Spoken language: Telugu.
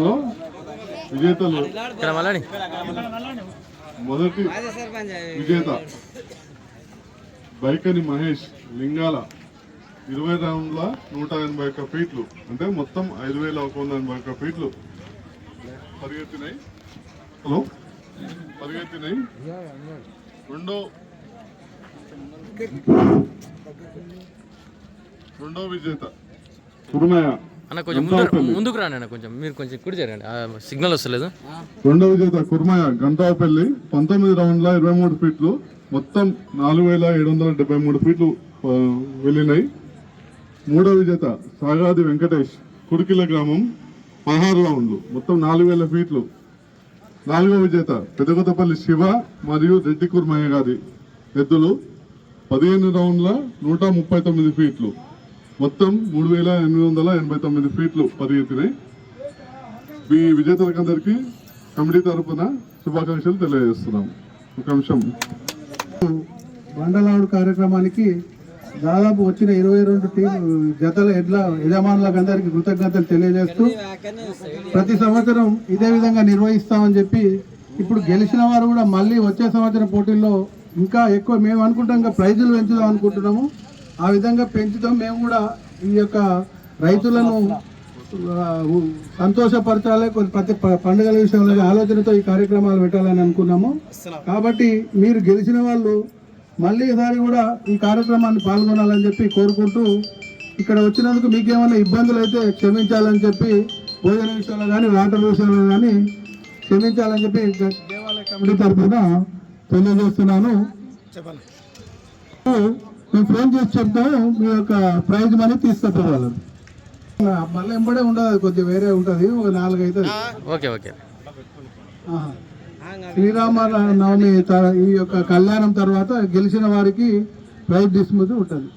విజేతలు. మొదటి విజేత. బైకని మహేష్ లింగాల ఇరవై రౌండ్ల నూట ఎనభై ఒక్క ఫీట్లు. అంటే మొత్తం ఐదు వేల ఒక వంద ఎనభై ఒక్క ఫీట్లు పరిగెత్తినాయి. హలో? పరిగెత్తినాయి. రెండో రెండో విజేత. కురుమయ్య. అన్న కొంచెం ముందు ముందుకు రాండి అన్న కొంచెం మీరు కొంచెం కుడి జరగండి సిగ్నల్ వస్తలేదు? రెండవ విజేత కుర్మయ్య గంటాపల్లి పంతొమ్మిది రౌండ్ల ఇరవై మూడు ఫీట్లు. మొత్తం నాలుగు వేల ఏడు వందల డెబ్బై మూడు ఫీట్లు వెళ్ళినాయి. మూడవ విజేత సాగాది వెంకటేష్ కురికిల గ్రామం పదహారు రౌండ్లు. మొత్తం నాలుగు వేల ఫీట్లు. నాలుగవ విజేత పెదగొత్తపల్లి శివ మరియు రెడ్డి కుర్మయ్య గారి ఎద్దులు. పదిహేను రౌండ్ల నూట ముప్పై తొమ్మిది ఫీట్లు. మొత్తం మూడు వేల ఎనిమిది వందల ఎనభై తొమ్మిది ఫీట్లు పరిగెత్తినాయి. మీ విజేతలకందరికీ కమిటీ తరఫున శుభాకాంక్షలు తెలియజేస్తున్నాం. ఒక అంశం బండలాడు కార్యక్రమానికి దాదాపు వచ్చిన ఇరవై రెండు టీం జతల ఎడ్ల యజమానులకు అందరికీ కృతజ్ఞతలు తెలియజేస్తూ ప్రతి సంవత్సరం ఇదే విధంగా నిర్వహిస్తామని చెప్పి ఇప్పుడు గెలిచిన వారు కూడా మళ్ళీ వచ్చే సంవత్సరం పోటీల్లో ఇంకా ఎక్కువ మేము అనుకుంటాం ఇంకా ప్రైజులు పెంచుదాం అనుకుంటున్నాము. ఆ విధంగా పెంచుతాం. మేము కూడా ఈ యొక్క రైతులను సంతోషపరచాలి. కొన్ని ప్రతి పండుగల విషయంలో ఆలోచనతో ఈ కార్యక్రమాలు పెట్టాలని అనుకున్నాము. కాబట్టి మీరు గెలిచిన వాళ్ళు మళ్ళీ ఈసారి కూడా ఈ కార్యక్రమాన్ని పాల్గొనాలని చెప్పి కోరుకుంటూ ఇక్కడ వచ్చినందుకు మీకు ఏమైనా ఇబ్బందులు అయితే క్షమించాలని చెప్పి భోజన విషయంలో కానీ వాటర్ విషయంలో కానీ క్షమించాలని చెప్పి దేవాలయ కమిటీ తరఫున తెలియజేస్తున్నాను. మేము ఫోన్ చేసి చెప్తాము మీ యొక్క ప్రైజ్ మనీ తీసుకొచ్చేవాళ్ళం మళ్ళీ ఎంబడే ఉండదు కొద్దిగా వేరే ఉంటుంది ఒక నాలుగు అవుతుంది ఓకే ఓకే. శ్రీరామ నవమి త- ఈ యొక్క కళ్యాణం తర్వాత గెలిచిన వారికి ప్రైజ్ డిస్మిస్ ఉంటుంది.